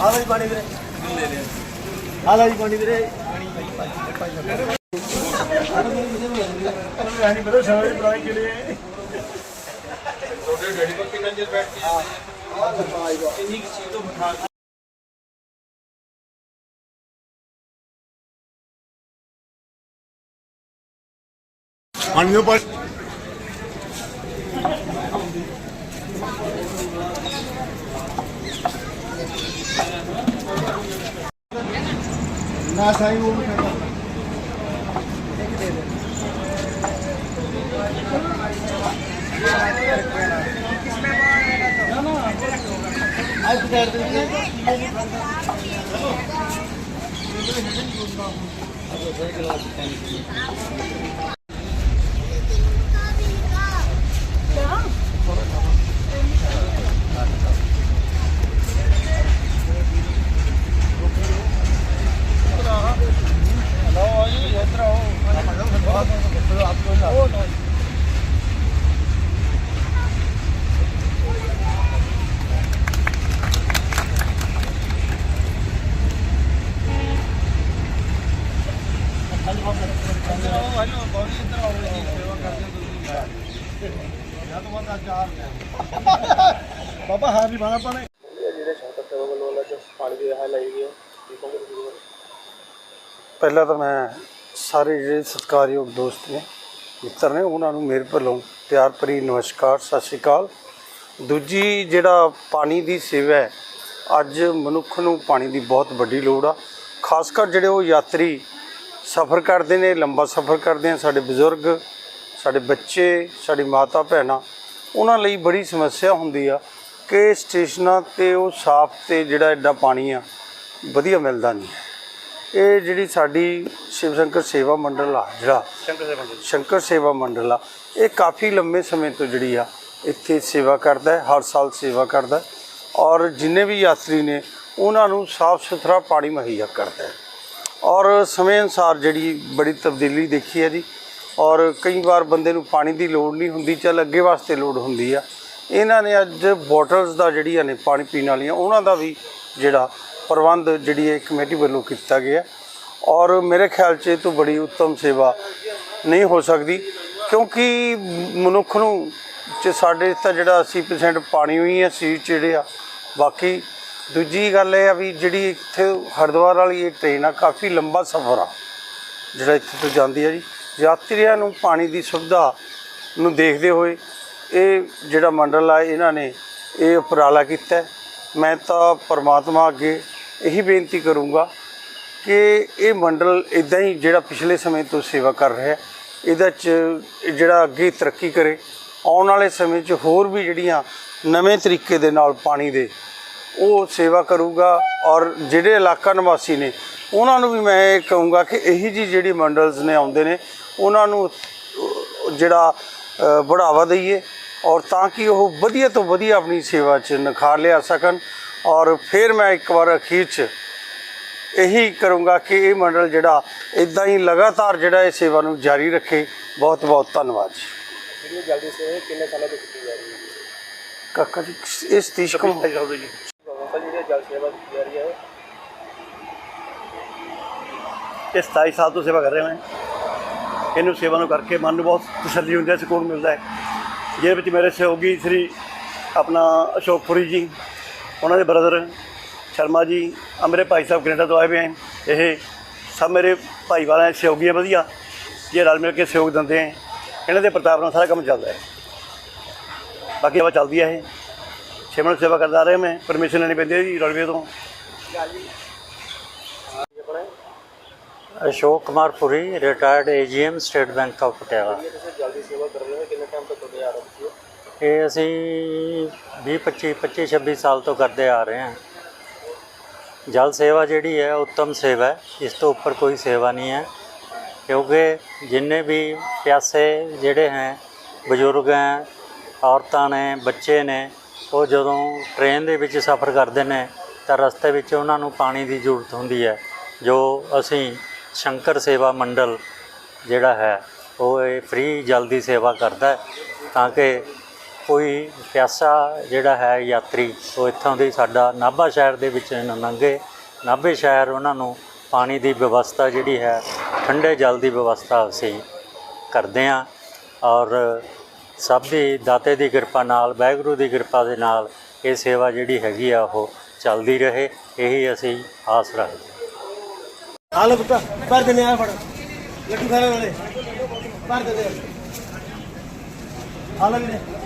ਆਲਾ ਜੀ ਪਾਣੀ ਵੀਰੇ ਆਲਾ ਜੀ। ਪਾਣੀ ਵੀਰੇ ਨਹੀਂ ਪਤਾ ਸਾਰੇ ਪ੍ਰਾਈਸ ਕਿਹੜੇ ਹੈ ਤੁਹਾਡੇ ਡੈਡੀ ਕੋਲ ਕਿੰਨਾ ਚਿਰ ਬੈਠ ਕੇ ਇੰਨੀ ਚੀਜ਼ ਤੋਂ ਬਿਠਾ ਕੇ মাননীয় না সাই ও ਬਾਬਾ ਹਾਰ ਨਹੀਂ ਬਾਣਾ ਪਾਣੇ ਜਿਹੜੇ ਸ਼ੰਕਰ ਸੇਵਾ ਵੱਲੋਂ ਅੱਜ ਪਾਣੀ ਦੀ ਰਹਾ ਲਈ ਗਈ ਹੈ ਪਹਿਲਾਂ ਤਾਂ ਮੈਂ ਸਾਰੇ ਜਿਹੜੇ ਸਤਿਕਾਰਯੋਗ ਦੋਸਤ ਨੇ, ਮਿੱਤਰ ਨੇ, ਉਹਨਾਂ ਨੂੰ ਮੇਰੇ ਵੱਲੋਂ ਪਿਆਰ ਭਰੀ ਨਮਸਕਾਰ, ਸਤਿ ਸ਼੍ਰੀ ਅਕਾਲ। ਦੂਜੀ ਜਿਹੜਾ ਪਾਣੀ ਦੀ ਸੇਵਾ ਹੈ, ਅੱਜ ਮਨੁੱਖ ਨੂੰ ਪਾਣੀ ਦੀ ਬਹੁਤ ਵੱਡੀ ਲੋੜ ਆ। ਖਾਸ ਕਰ ਜਿਹੜੇ ਉਹ ਯਾਤਰੀ ਸਫ਼ਰ ਕਰਦੇ ਨੇ ਲੰਬਾ ਸਫ਼ਰ ਕਰਦੇ ਆ ਸਾਡੇ ਬਜ਼ੁਰਗ ਸਾਡੇ ਬੱਚੇ ਸਾਡੀ ਮਾਤਾ ਭੈਣਾਂ। ਉਹਨਾਂ ਲਈ ਬੜੀ ਸਮੱਸਿਆ ਹੁੰਦੀ ਆ ਕਿ ਸਟੇਸ਼ਨਾਂ ਤੇ ਉਹ ਸਾਫ਼ ਤੇ ਜਿਹੜਾ ਐਡਾ ਪਾਣੀ ਆ ਵਧੀਆ ਮਿਲਦਾ ਨਹੀਂ। ਇਹ ਜਿਹੜੀ ਸਾਡੀ ਸ਼ਿਵ ਸ਼ੰਕਰ ਸੇਵਾ ਮੰਡਲ ਆ ਜਿਹੜਾ ਸ਼ੰਕਰ ਸੇਵਾ ਮੰਡਲ। ਸ਼ੰਕਰ ਸੇਵਾ ਮੰਡਲ ਆ ਇਹ ਕਾਫੀ ਲੰਮੇ ਸਮੇਂ ਤੋਂ ਜਿਹੜੀ ਆ ਇੱਥੇ ਸੇਵਾ ਕਰਦਾ ਹੈ ਹਰ ਸਾਲ ਸੇਵਾ ਕਰਦਾ ਔਰ ਜਿੰਨੇ ਵੀ ਯਾਤਰੀ ਨੇ ਉਹਨਾਂ ਨੂੰ ਸਾਫ਼ ਸੁਥਰਾ ਪਾਣੀ ਮੁਹੱਈਆ ਕਰਦਾ ਹੈ। ਔਰ ਸਮੇਂ ਅਨੁਸਾਰ ਜਿਹੜੀ ਬੜੀ ਤਬਦੀਲੀ ਦੇਖੀ ਹੈ ਜੀ। ਔਰ ਕਈ ਵਾਰ ਬੰਦੇ ਨੂੰ ਪਾਣੀ ਦੀ ਲੋੜ ਨਹੀਂ ਹੁੰਦੀ, ਚੱਲ ਅੱਗੇ ਵਾਸਤੇ ਲੋੜ ਹੁੰਦੀ ਆ। ਇਹਨਾਂ ਨੇ ਅੱਜ ਬੋਟਲਸ ਦਾ ਜਿਹੜੀਆਂ ਨੇ ਪਾਣੀ ਪੀਣ ਵਾਲੀਆਂ, ਉਹਨਾਂ ਦਾ ਵੀ ਜਿਹੜਾ ਪ੍ਰਬੰਧ ਜਿਹੜੀ ਇਹ ਕਮੇਟੀ ਵੱਲੋਂ ਕੀਤਾ ਗਿਆ। ਔਰ ਮੇਰੇ ਖਿਆਲ 'ਚ ਇਹ ਤੋਂ ਬੜੀ ਉੱਤਮ ਸੇਵਾ ਨਹੀਂ ਹੋ ਸਕਦੀ, ਕਿਉਂਕਿ ਮਨੁੱਖ ਨੂੰ ਚ ਸਾਡੇ ਤਾਂ ਜਿਹੜਾ 80% ਪਾਣੀ ਹੋਈ ਹੈ ਸੀ ਜਿਹੜੇ ਆ, ਬਾਕੀ ਦੂਜੀ ਗੱਲ ਇਹ ਆ ਵੀ ਜਿਹੜੀ ਇੱਥੇ ਹਰਿਦੁਆਰ ਵਾਲੀ ਇਹ ਟ੍ਰੇਨ ਆ ਕਾਫੀ ਲੰਬਾ ਸਫ਼ਰ ਆ ਜਿਹੜਾ ਇੱਥੇ ਤੋਂ ਜਾਂਦੀ ਆ ਜੀ। ਯਾਤਰੀਆਂ ਨੂੰ ਪਾਣੀ ਦੀ ਸੁਵਿਧਾ ਨੂੰ ਦੇਖਦੇ ਹੋਏ ਇਹ ਜਿਹੜਾ ਮੰਡਲ ਆ ਇਹਨਾਂ ਨੇ ਇਹ ਉਪਰਾਲਾ ਕੀਤਾ ਮੈਂ ਤਾਂ ਪਰਮਾਤਮਾ ਅੱਗੇ ਇਹੀ ਬੇਨਤੀ ਕਰੂੰਗਾ ਕਿ ਇਹ ਮੰਡਲ ਇਦਾਂ ਹੀ ਜਿਹੜਾ ਪਿਛਲੇ ਸਮੇਂ ਤੋਂ ਸੇਵਾ ਕਰ ਰਿਹਾ ਹੈ, ਇਹਦਾ ਚ ਜਿਹੜਾ ਅੱਗੇ ਤਰੱਕੀ ਕਰੇ। ਆਉਣ ਵਾਲੇ ਸਮੇਂ 'ਚ ਹੋਰ ਵੀ ਜਿਹੜੀਆਂ ਨਵੇਂ ਤਰੀਕੇ ਦੇ ਨਾਲ ਪਾਣੀ ਦੇ ਉਹ ਸੇਵਾ ਕਰੂਗਾ ਔਰ ਜਿਹੜੇ ਇਲਾਕਾ ਨਿਵਾਸੀ ਨੇ ਉਹਨਾਂ ਨੂੰ ਵੀ ਮੈਂ ਇਹ ਕਹੂੰਗਾ ਕਿ ਇਹੀ ਜੀ ਜਿਹੜੀ ਮੰਡਲਸ ਨੇ ਆਉਂਦੇ ਨੇ ਉਹਨਾਂ ਨੂੰ ਜਿਹੜਾ ਬੜਾਵਾ ਦਈਏ ਔਰ ਤਾਂ ਕਿ ਉਹ ਵਧੀਆ ਤੋਂ ਵਧੀਆ ਆਪਣੀ ਸੇਵਾ 'ਚ ਨਿਖਾਰ ਲਿਆ ਸਕਣ ਔਰ ਫਿਰ ਮੈਂ ਇੱਕ ਵਾਰ ਅਖੀਰ 'ਚ ਇਹੀ ਕਰੂੰਗਾ ਕਿ ਇਹ ਮੰਡਲ ਜਿਹੜਾ ਇਦਾਂ ਹੀ ਲਗਾਤਾਰ ਜਿਹੜਾ ਇਹ ਸੇਵਾ ਨੂੰ ਜਾਰੀ ਰੱਖੇ। ਬਹੁਤ ਬਹੁਤ ਧੰਨਵਾਦ ਜੀ। ਜਲਦੀ ਸੇਵਾ ਕਿੰਨੇ ਸਾਲਾਂ ਤੋਂ ਕੀਤੀ ਜਾ ਰਹੀ ਹੈ? ਕਾਕਾ ਜੀ ਇਹ ਸਤੀਸ਼ ਜਲ ਸੇਵਾ ਕੀਤੀ ਜਾ ਰਹੀ ਹੈ। ਇਹ 27 ਸਾਲ ਤੋਂ ਸੇਵਾ ਕਰ ਰਿਹਾ ਮੈਂ। ਇਹਨੂੰ ਸੇਵਾ ਨੂੰ ਕਰਕੇ ਮਨ ਨੂੰ ਬਹੁਤ ਤਸੱਲੀ ਹੁੰਦੀ ਹੈ, ਸਕੂਨ ਮਿਲਦਾ ਹੈ। ਜਿਹਦੇ ਵਿੱਚ ਮੇਰੇ ਸਹਿਯੋਗੀ ਸ੍ਰੀ ਆਪਣਾ ਅਸ਼ੋਕ ਪੁਰੀ ਜੀ, ਉਹਨਾਂ ਦੇ ਬ੍ਰਦਰ ਸ਼ਰਮਾ ਜੀ ਆ ਮੇਰੇ ਭਾਈ ਸਾਹਿਬ ਕੈਨੇਡਾ ਤੋਂ ਆਏ ਹੋਏ ਹਨ ਇਹ ਸਭ ਮੇਰੇ ਭਾਈ ਵਾਲਾ ਸਹਿਯੋਗੀ ਹੈ, ਵਧੀਆ। ਜੇ ਰਲ ਮਿਲ ਕੇ ਸਹਿਯੋਗ ਦਿੰਦੇ ਹੈ, ਇਹਨਾਂ ਦੇ ਪ੍ਰਤਾਪ ਨਾਲ ਸਾਰਾ ਕੰਮ ਚੱਲਦਾ ਹੈ। ਬਾਕੀ ਸੇਵਾ ਚੱਲਦੀ ਹੈ ਇਹ। ਛੇਵਣ ਸੇਵਾ ਕਰਦਾ ਰਿਹਾ ਮੈਂ ਪਰਮਿਸ਼ਨ ਲੈਣੀ ਪੈਂਦੀ ਹੈ ਜੀ ਰਲਵੇ ਤੋਂ। Ashok Kumar Puri retired AGM State Bank of Patiala ਜਲਦੀ ਸੇਵਾ ਕਰ ਰਹੇ ਹੋ ਕਿੰਨੇ ਟਾਈਮ ਤੋਂ ਕਰਦੇ ਆ ਰਹੇ ਹੋ ਇਹ ਅਸੀਂ 20 25 25 26 ਸਾਲ ਤੋਂ ਕਰਦੇ ਆ ਰਹੇ ਹਾਂ। ਜਲ ਸੇਵਾ ਜਿਹੜੀ ਹੈ, ਉੱਤਮ ਸੇਵਾ ਹੈ। ਇਸ ਤੋਂ ਉੱਪਰ ਕੋਈ ਸੇਵਾ ਨਹੀਂ ਹੈ। ਕਿਉਂਕਿ ਜਿੰਨੇ ਵੀ ਪਿਆਸੇ ਜਿਹੜੇ ਹੈ, ਬਜ਼ੁਰਗ ਹੈ, ਔਰਤਾਂ ਨੇ, ਬੱਚੇ ਨੇ ਉਹ ਜਦੋਂ ਟ੍ਰੇਨ ਦੇ ਵਿੱਚ ਸਫ਼ਰ ਕਰਦੇ ਨੇ, ਤਾਂ ਰਸਤੇ ਵਿੱਚ ਉਹਨਾਂ ਨੂੰ ਪਾਣੀ ਦੀ ਜ਼ਰੂਰਤ ਹੁੰਦੀ ਹੈ। ਜੋ ਅਸੀਂ ਸ਼ੰਕਰ ਸੇਵਾ ਮੰਡਲ ਜਿਹੜਾ ਹੈ, ਉਹ ਇਹ ਫ੍ਰੀ ਜਲ ਦੀ ਸੇਵਾ ਕਰਦਾ ਹੈ, ਤਾਂ ਕਿ ਕੋਈ ਪਿਆਸਾ ਜਿਹੜਾ ਹੈ ਯਾਤਰੀ, ਉਹ ਇੱਥੋਂ ਦੀ ਸਾਡਾ ਨਾਭਾ ਸ਼ਹਿਰ ਦੇ ਵਿੱਚ ਨੂੰ ਨਾਭੇ ਸ਼ਹਿਰ ਉਹਨਾਂ ਨੂੰ ਪਾਣੀ ਦੀ ਵਿਵਸਥਾ ਜਿਹੜੀ ਹੈ, ਠੰਡੇ ਜਲ ਦੀ ਵਿਵਸਥਾ ਅਸੀਂ ਕਰਦੇ ਹਾਂ। ਔਰ ਸਭ ਦੀ ਦਾਤੇ ਦੀ ਕਿਰਪਾ ਨਾਲ, ਵਾਹਿਗੁਰੂ ਦੀ ਕਿਰਪਾ ਦੇ ਨਾਲ ਇਹ ਸੇਵਾ ਜਿਹੜੀ ਹੈਗੀ ਆ ਉਹ ਚੱਲਦੀ ਰਹੇ, ਇਹੀ ਅਸੀਂ ਆਸ ਰੱਖਦੇ ਹਾਂ। ਆ ਲੈ ਭਰ ਦਿੰਦੇ ਆ ਫੜ। ਲੱਡੂ ਖਾਣੇ ਵਾਲੇ, ਭਰ ਦੇ ਆ। ਲੈ ਵੀਰੇ।